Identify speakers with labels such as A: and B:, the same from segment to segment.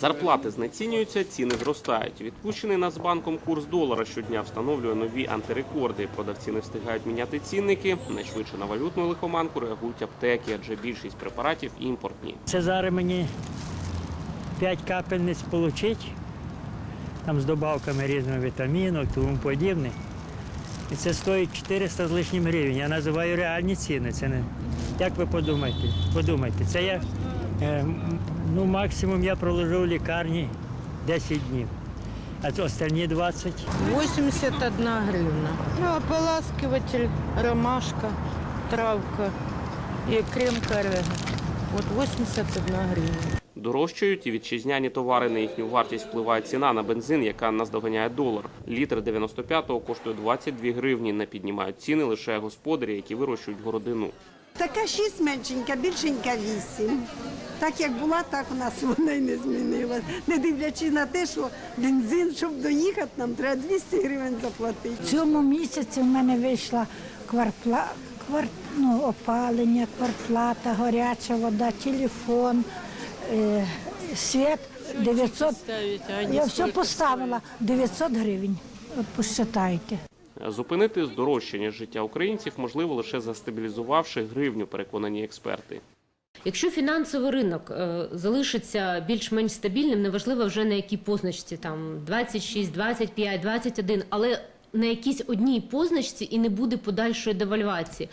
A: Зарплати знецінюються, ціни зростають. Відпущений Нацбанком курс долара щодня встановлює нові антирекорди. Продавці не встигають міняти цінники. Найшвидше на валютну лихоманку реагують аптеки, адже більшість препаратів імпортні.
B: Це зараз мені 5 капельниць отримати, там з добавками різних вітамінів і тому подібне. І це стоїть 400 з лишнім гривень. Я називаю реальні ціни. Це не як ви подумаєте? Подумайте, це я ну максимум я проложив в лікарні 10 днів, а то останні 20.
C: 81 гривна. Ну, ополаскиватель, ромашка, травка и крем корега. Вот 81 гривна.
A: Дорожчають і вітчизняні товари. На їхню вартість впливає ціна на бензин, яка наздоганяє долар. Літр 95-го коштує 22 гривні. Не піднімають ціни лише господарі, які вирощують городину.
D: Така шість меншенька, більшенька вісім. Так як була, так у нас вона й не змінилась. Не дивлячись на те, що бензин, щоб доїхати, нам треба 200 гривень заплатити.
E: В цьому місяці в мене вийшла кварпла, квар, ну, опалення, кварплата, гаряча вода, телефон, е, світ 900. Я все поставила 900 гривень. От посчитайте.
A: Зупинити здорожчання життя українців можливо лише застабілізувавши гривню, переконані експерти.
F: Якщо фінансовий ринок е, залишиться більш-менш стабільним, неважливо вже на якій позначці, там 26, 25, 21, але на якійсь одній позначці і не буде подальшої девальвації,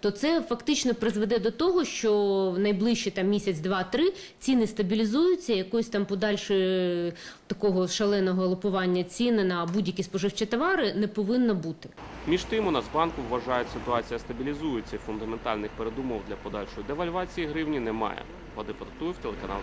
F: то це фактично призведе до того, що в найближчі там місяць, два-три ціни стабілізуються, якоїсь там подальшої такого шаленого лопування цін на будь-які споживчі товари не повинно бути.
A: Між тим, у Нацбанку вважають, ситуація стабілізується. Фундаментальних передумов для подальшої девальвації гривні немає. Вадим Потатуєв, телеканал.